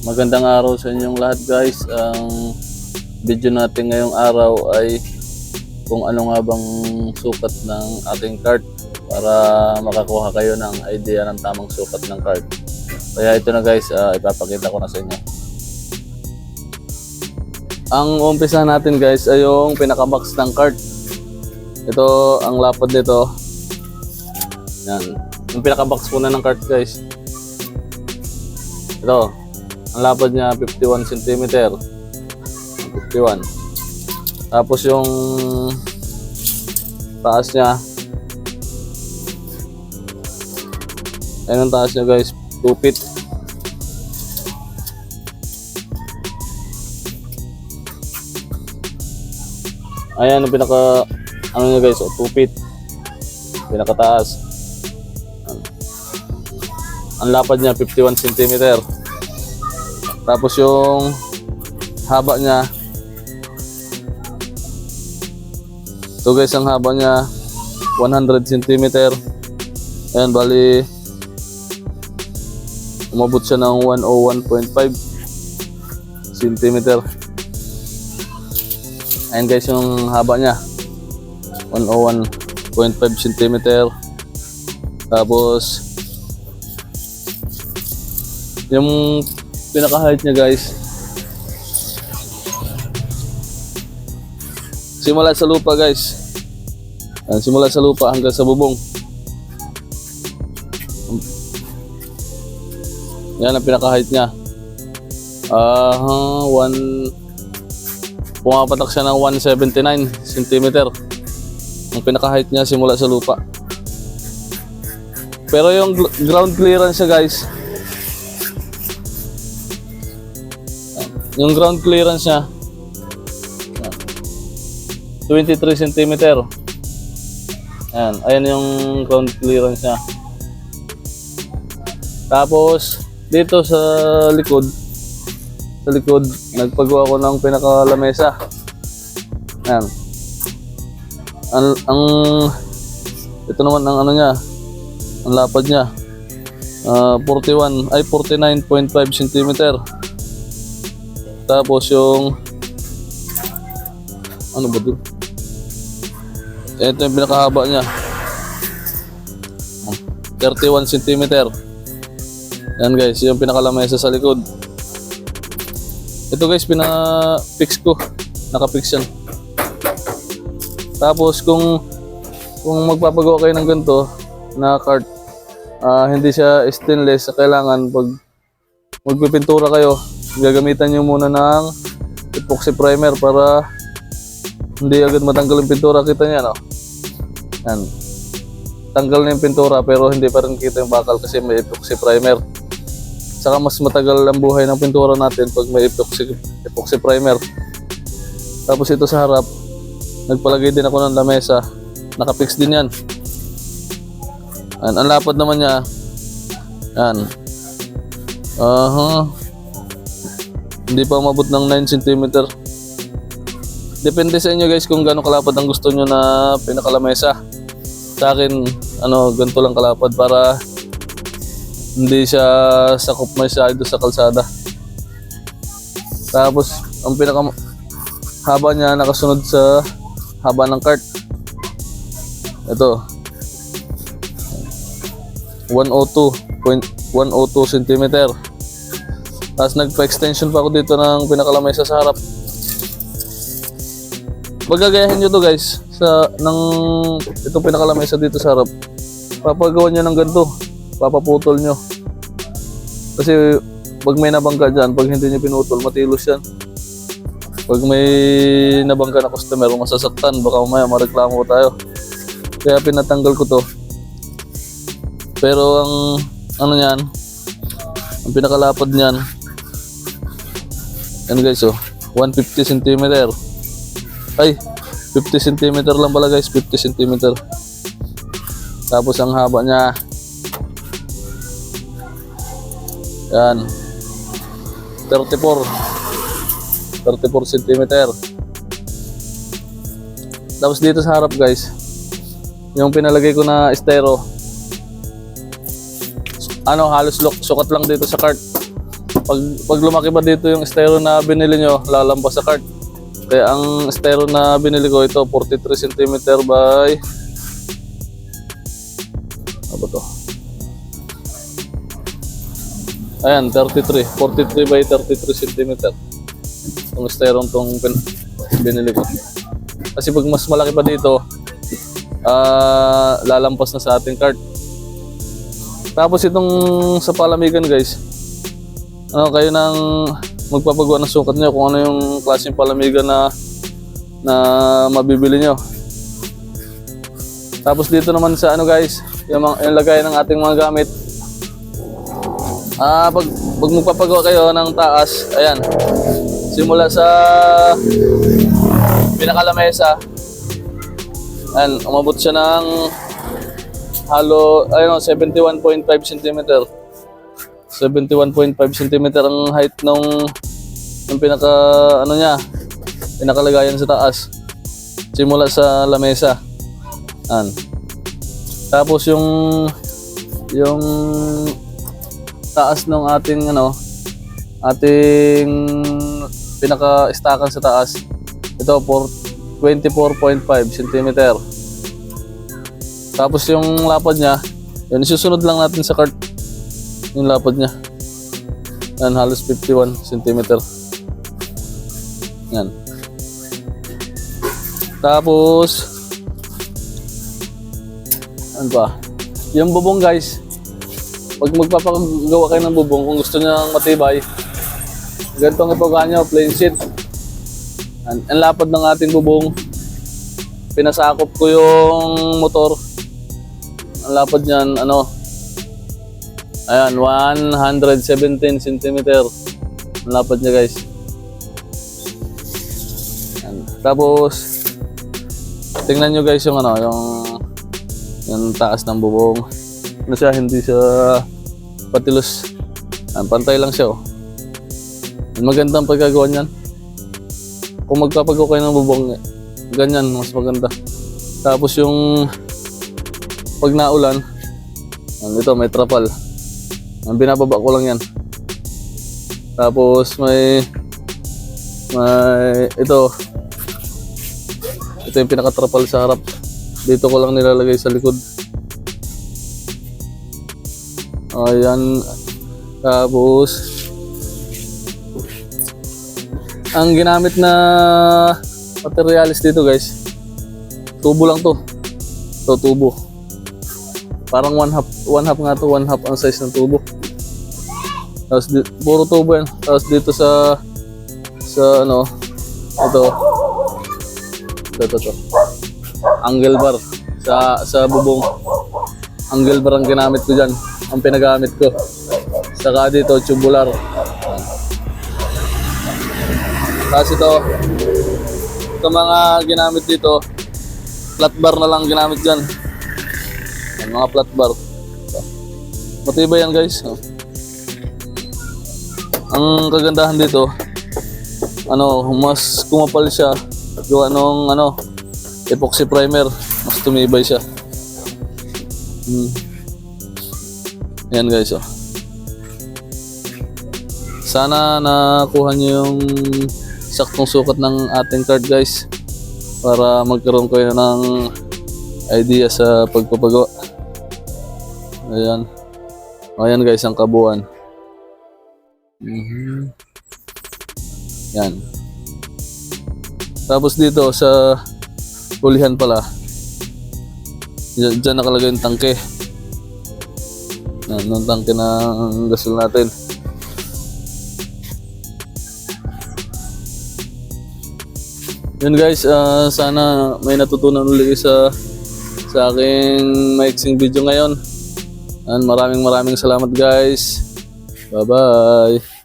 Magandang araw sa inyong lahat guys. Ang video natin ngayong araw ay kung ano nga bang sukat ng ating cart para makakuha kayo ng idea ng tamang sukat ng cart. Kaya ito na guys, ah, ipapakita ko na sa inyo. Ang umpisa natin guys ay yung pinaka-max ng cart. Ito ang lapad nito. Yan. Yung pinaka-box po na ng cart guys. Ito. Ang lapad niya 51 cm. 51. Tapos yung taas niya Ayun ang taas niya guys, 2 feet. Ayan ang pinaka ano niya guys, oh, 2 feet. Pinakataas. Ang lapad niya 51 cm. Tapos yung haba niya Ito guys, ang haba niya 100 cm. Ayan, bali umabot siya ng 101.5 cm. Ayan guys, yung haba niya 101.5 cm. Tapos yung pinaka-height niya guys. Simula sa lupa guys. Simula sa lupa hanggang sa bubong. Yan ang pinaka-height niya. Ah one pumapatak siya ng 179 cm ang pinaka-height niya simula sa lupa. Pero yung ground clearance siya guys Yung ground clearance niya, 23 cm. Ayan, ayan yung ground clearance niya. Tapos, dito sa likod, sa likod, nagpagawa ko ng pinakalamesa. Ayan. Ang, ang, ito naman ang ano niya, ang lapad niya. Ah, 41, ay 49.5 cm. Tapos yung ano ba dun? Ito yung pinakahaba niya. 31 cm. Yan guys, yung pinakalamesa sa likod. Ito guys, pina-fix ko. Naka-fix yan. Tapos kung kung magpapagawa kayo ng ganito na cart, ah, hindi siya stainless, kailangan pag magpipintura kayo, gagamitan nyo muna ng epoxy primer para hindi agad matanggal yung pintura. Kita niya, no? Yan. Tanggal na yung pintura pero hindi pa rin kita yung bakal kasi may epoxy primer. Saka mas matagal ang buhay ng pintura natin pag may epoxy, epoxy primer. Tapos ito sa harap, nagpalagay din ako ng lamesa. Nakapix din yan. Yan. Ang lapad naman niya, yan. Aha. Hindi pa umabot ng 9 cm. Depende sa inyo guys kung gaano kalapad ang gusto nyo na pinakalamesa. Sa akin, ano, ganito lang kalapad para hindi siya sakop masyado sa kalsada. Tapos, ang pinaka haba niya nakasunod sa haba ng cart. Ito. 102.102 cm. Tapos nagpa-extension pa ako dito ng pinakalamesa sa harap. Magagayahin nyo to guys sa ng itong pinakalamesa dito sa harap. Papagawa nyo ng ganito. Papaputol nyo. Kasi pag may nabangga dyan, pag hindi nyo pinutol, matilos yan. Pag may nabangga na customer, masasaktan, baka mamaya mareklamo tayo. Kaya pinatanggal ko to. Pero ang ano niyan, ang pinakalapad niyan, yan guys oh, 150 cm. Ay, 50 cm lang pala guys, 50 cm. Tapos ang haba niya, yan, 34. 34 cm. Tapos dito sa harap guys, yung pinalagay ko na estero, ano halos luk- sukat lang dito sa cart pag, pag lumaki pa dito yung styro na binili nyo, lalampas sa cart. Kaya ang styro na binili ko ito, 43 cm by... Ano to? Ayan, 33. 43 by 33 cm. Itong styro tong pin- binili ko. Kasi pag mas malaki pa dito, ah lalampas na sa ating cart. Tapos itong sa palamigan guys, ano kayo nang magpapagawa ng sukat nyo kung ano yung klaseng palamigan na na mabibili nyo. Tapos dito naman sa ano guys, yung, yung lagay ng ating mga gamit. Ah, pag, pag magpapagawa kayo ng taas, ayan. Simula sa pinakalamesa, ayan, umabot siya ng halo, ayun, 71.5 cm. 71.5 cm ang height ng pinaka ano niya, pinakalagayan sa taas. Simula sa lamesa. An. Tapos yung yung taas ng ating ano ating pinaka-stakan sa taas. Ito for 24.5 cm. Tapos yung lapad niya, yun isusunod lang natin sa cart yung lapad niya. Yan, halos 51 cm. Yan. Tapos, ano ba? Yung bubong guys, pag magpapagawa kayo ng bubong, kung gusto niyo ng matibay, ganito ang ipagaan nyo, plain sheet. Ang, ang lapad ng ating bubong, pinasakop ko yung motor. Ang lapad niyan, ano, ayan, 117 cm. Ang lapad niya guys. Ayan. Tapos, tingnan nyo guys yung ano, yung yung taas ng bubong. Ano siya, hindi siya patilos. Ayan, pantay lang siya oh. Magandang pagkagawa niyan. Kung magpapagawa kayo ng bubong, ganyan, mas maganda. Tapos yung pag naulan, ito may trapal. Ang binababa ko lang yan. Tapos may may ito ito yung pinakatrapal sa harap. Dito ko lang nilalagay sa likod. Ayan. Tapos ang ginamit na materialis dito guys tubo lang to to tubo parang one half one half nga to one half ang size ng tubo. Tapos di, puro tubo yan. Tapos dito sa sa ano ito. Ito ito, ito. angle bar sa sa bubong. Angle bar ang ginamit ko dyan. Ang pinagamit ko. Saka dito tubular. Tapos ito ito mga ginamit dito. Flat bar na lang ginamit dyan. Yan, mga flat bar. Matibay yan guys. Ang kagandahan dito ano mas kumapal siya. Gawa nung ano epoxy primer mas tumibay siya. Hmm. yan guys oh. Sana nakuha niyo yung saktong sukat ng ating card guys para magkaroon kayo ng idea sa pagpapagawa ayan ayan guys ang kabuuan Mhm. Yan. Tapos dito sa hulihan pala, dyan nakalagay yung tangke. Yan, yung tangke ng gasol natin. Yun guys, ah, sana may natutunan ulit sa sa aking maiksing video ngayon. And maraming maraming salamat guys. Bye-bye.